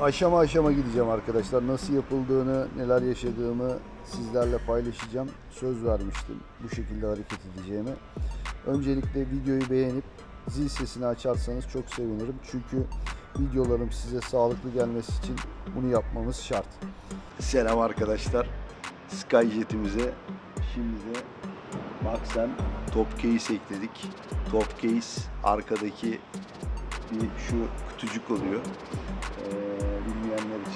aşama aşama gideceğim arkadaşlar. Nasıl yapıldığını, neler yaşadığımı sizlerle paylaşacağım. Söz vermiştim bu şekilde hareket edeceğimi. Öncelikle videoyu beğenip zil sesini açarsanız çok sevinirim. Çünkü videolarım size sağlıklı gelmesi için bunu yapmamız şart. Selam arkadaşlar. Skyjet'imize şimdi de bak sen top case ekledik. Top case arkadaki bir şu kutucuk oluyor. Ee,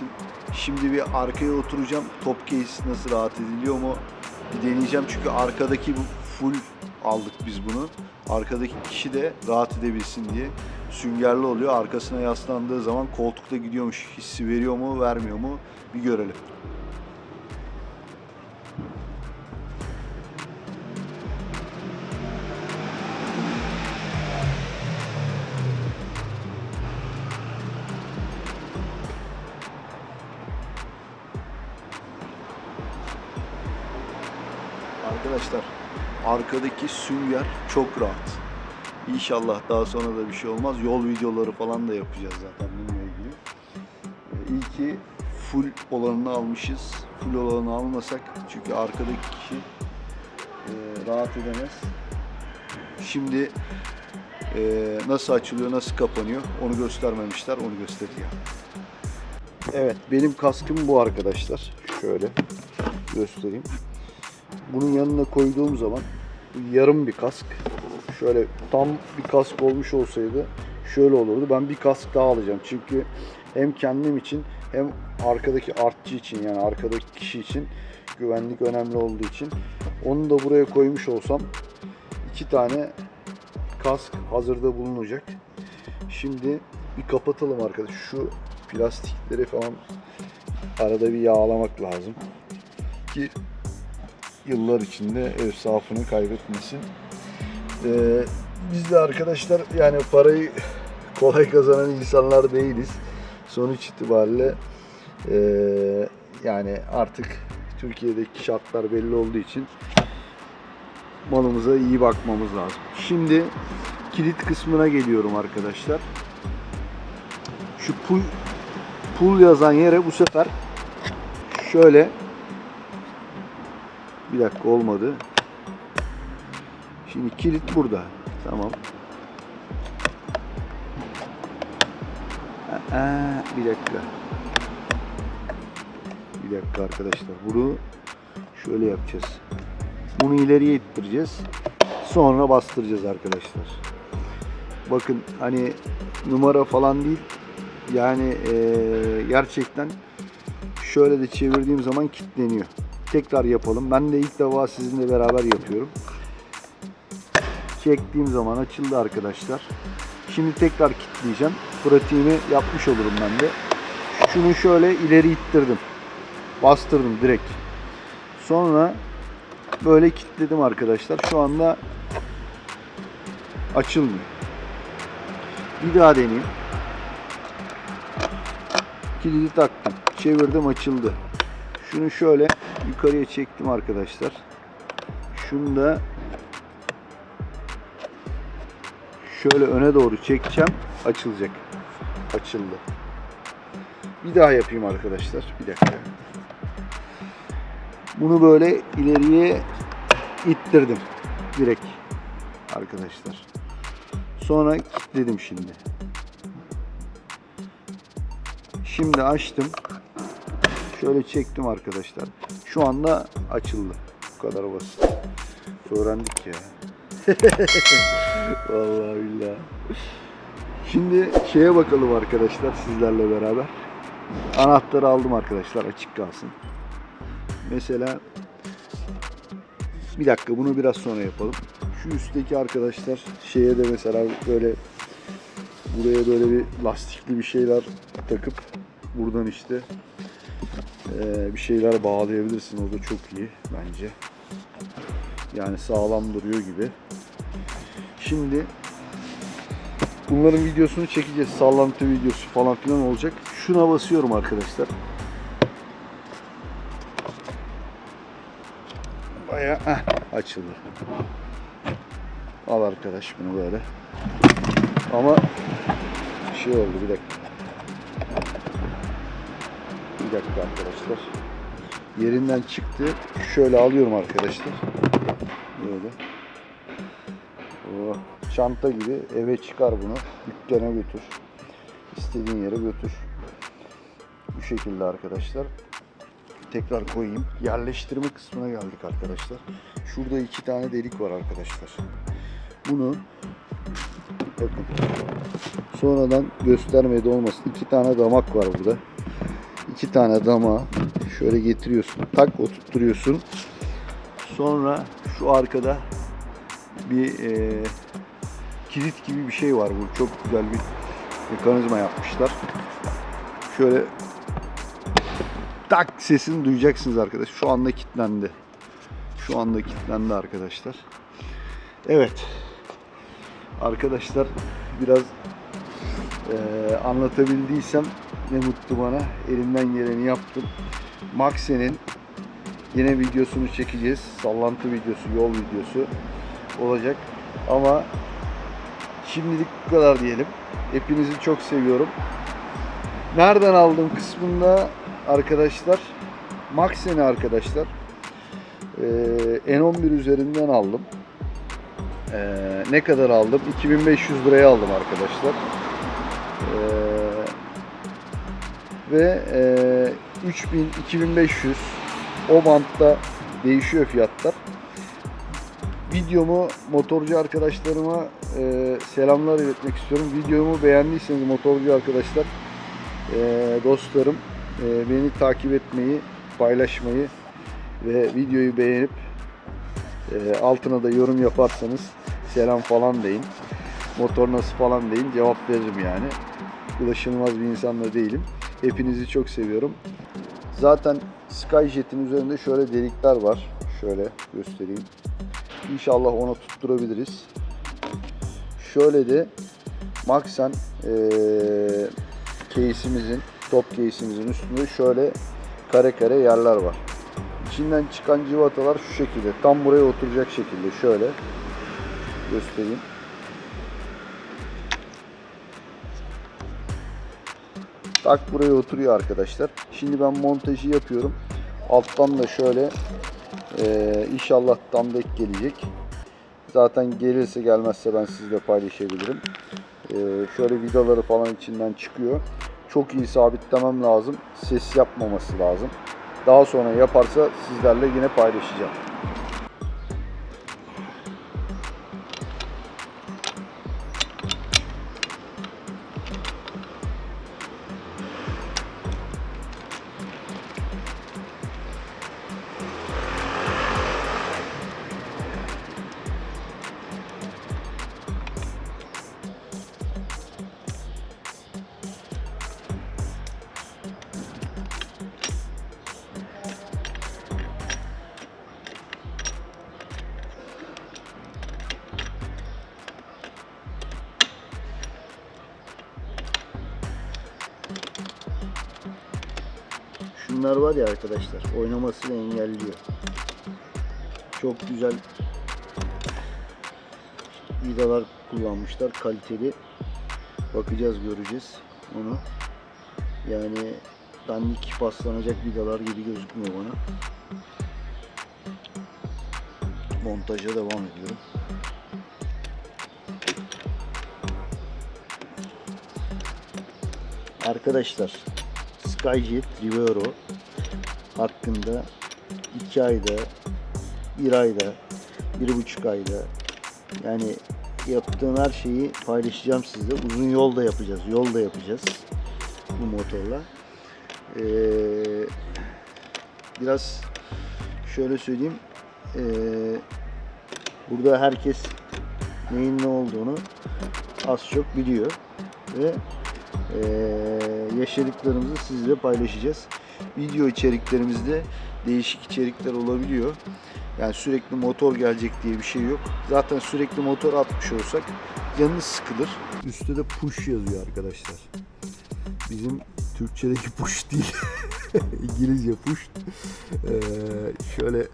için. Şimdi bir arkaya oturacağım. Top case nasıl rahat ediliyor mu bir deneyeceğim. Çünkü arkadaki bu full aldık biz bunu. Arkadaki kişi de rahat edebilsin diye süngerli oluyor. Arkasına yaslandığı zaman koltukta gidiyormuş hissi veriyor mu vermiyor mu bir görelim. Arkadaşlar arkadaki sünger çok rahat. İnşallah daha sonra da bir şey olmaz. Yol videoları falan da yapacağız zaten bununla ilgili. Ee, İyi ki full olanını almışız. Full olanı almasak çünkü arkadaki kişi e, rahat edemez. Şimdi e, nasıl açılıyor, nasıl kapanıyor onu göstermemişler. Onu göstereceğim. Evet benim kaskım bu arkadaşlar. Şöyle göstereyim. Bunun yanına koyduğum zaman yarım bir kask. Şöyle tam bir kask olmuş olsaydı şöyle olurdu. Ben bir kask daha alacağım. Çünkü hem kendim için hem arkadaki artçı için yani arkadaki kişi için güvenlik önemli olduğu için onu da buraya koymuş olsam iki tane kask hazırda bulunacak. Şimdi bir kapatalım arkadaş. Şu plastikleri falan arada bir yağlamak lazım. Ki yıllar içinde ev safını kaybetmesin. Ee, biz de arkadaşlar yani parayı kolay kazanan insanlar değiliz. Sonuç itibariyle ee, yani artık Türkiye'deki şartlar belli olduğu için malımıza iyi bakmamız lazım. Şimdi kilit kısmına geliyorum arkadaşlar. Şu pul, pul yazan yere bu sefer şöyle bir dakika olmadı. Şimdi kilit burada. Tamam. Aa, bir dakika. Bir dakika arkadaşlar. Bunu şöyle yapacağız. Bunu ileriye ittireceğiz. Sonra bastıracağız arkadaşlar. Bakın hani numara falan değil. Yani eee, gerçekten şöyle de çevirdiğim zaman kilitleniyor. Tekrar yapalım. Ben de ilk defa sizinle beraber yapıyorum. Çektiğim zaman açıldı arkadaşlar. Şimdi tekrar kilitleyeceğim. Pratiğimi yapmış olurum ben de. Şunu şöyle ileri ittirdim. Bastırdım direkt. Sonra böyle kilitledim arkadaşlar. Şu anda açılmıyor. Bir daha deneyeyim. Kilidi taktım. Çevirdim açıldı. Şunu şöyle yukarıya çektim arkadaşlar. Şunu da şöyle öne doğru çekeceğim. Açılacak. Açıldı. Bir daha yapayım arkadaşlar. Bir dakika. Bunu böyle ileriye ittirdim. Direkt arkadaşlar. Sonra kilitledim şimdi. Şimdi açtım. Şöyle çektim arkadaşlar. Şu anda açıldı. Bu kadar basit. Öğrendik ya. Vallahi billahi. Şimdi şeye bakalım arkadaşlar sizlerle beraber. Anahtarı aldım arkadaşlar açık kalsın. Mesela bir dakika bunu biraz sonra yapalım. Şu üstteki arkadaşlar şeye de mesela böyle buraya böyle bir lastikli bir şeyler takıp buradan işte bir şeyler bağlayabilirsin. O da çok iyi bence. Yani sağlam duruyor gibi. Şimdi bunların videosunu çekeceğiz. Sallantı videosu falan filan olacak. Şuna basıyorum arkadaşlar. Heh, açıldı. Al arkadaş bunu böyle. Ama şey oldu bir dakika. Bir dakika arkadaşlar. Yerinden çıktı. Şöyle alıyorum arkadaşlar. Böyle. Oh, çanta gibi eve çıkar bunu. Dükkana götür. İstediğin yere götür. Bu şekilde arkadaşlar. Tekrar koyayım. Yerleştirme kısmına geldik arkadaşlar. Şurada iki tane delik var arkadaşlar. Bunu bakın sonradan göstermedi olmasın. İki tane damak var burada. İki tane dama şöyle getiriyorsun. Tak oturtturuyorsun. Sonra şu arkada bir e, kilit gibi bir şey var bu. Çok güzel bir mekanizma yapmışlar. Şöyle tak sesini duyacaksınız arkadaşlar. Şu anda kilitlendi. Şu anda kilitlendi arkadaşlar. Evet. Arkadaşlar biraz eee, anlatabildiysem ne mutlu bana. Elimden geleni yaptım. Maxe'nin yine videosunu çekeceğiz. Sallantı videosu, yol videosu olacak. Ama şimdilik bu kadar diyelim. Hepinizi çok seviyorum. Nereden aldım kısmında arkadaşlar Maxen'i arkadaşlar ee, N11 üzerinden aldım. Ee, ne kadar aldım? 2500 liraya aldım arkadaşlar. Ee, ve e, 3000 2500 o bantta değişiyor fiyatlar. Videomu motorcu arkadaşlarıma e, selamlar iletmek istiyorum. Videomu beğendiyseniz motorcu arkadaşlar e, dostlarım e, beni takip etmeyi, paylaşmayı ve videoyu beğenip e, altına da yorum yaparsanız selam falan deyin. Motor nasıl falan deyin cevap veririm yani. Ulaşılmaz bir insan da değilim. Hepinizi çok seviyorum. Zaten Skyjet'in üzerinde şöyle delikler var. Şöyle göstereyim. İnşallah ona tutturabiliriz. Şöyle de Maxen eee case'imizin, top case'imizin üstünde şöyle kare kare yerler var. İçinden çıkan civatalar şu şekilde. Tam buraya oturacak şekilde. Şöyle göstereyim. Tak buraya oturuyor arkadaşlar. Şimdi ben montajı yapıyorum. Alttan da şöyle eee, inşallah tam dek gelecek. Zaten gelirse gelmezse ben sizle paylaşabilirim. Eee, şöyle vidaları falan içinden çıkıyor. Çok iyi sabitlemem lazım. Ses yapmaması lazım. Daha sonra yaparsa sizlerle yine paylaşacağım. Şunlar var ya arkadaşlar oynamasını engelliyor. Çok güzel vidalar kullanmışlar kaliteli. Bakacağız göreceğiz onu. Yani dandik paslanacak vidalar gibi gözükmüyor bana. Montaja devam ediyorum. Arkadaşlar Skyjet Rivero hakkında 2 ayda, 1 ayda, 1,5 ayda yani yaptığım her şeyi paylaşacağım sizle. Uzun yol da yapacağız, yol da yapacağız bu motorla. Ee, biraz şöyle söyleyeyim. Ee, burada herkes neyin ne olduğunu az çok biliyor ve yaşadıklarımızı sizle paylaşacağız. Video içeriklerimizde değişik içerikler olabiliyor. Yani sürekli motor gelecek diye bir şey yok. Zaten sürekli motor atmış olsak canınız sıkılır. Üstte de push yazıyor arkadaşlar. Bizim Türkçedeki push değil. İngilizce push. Ee, şöyle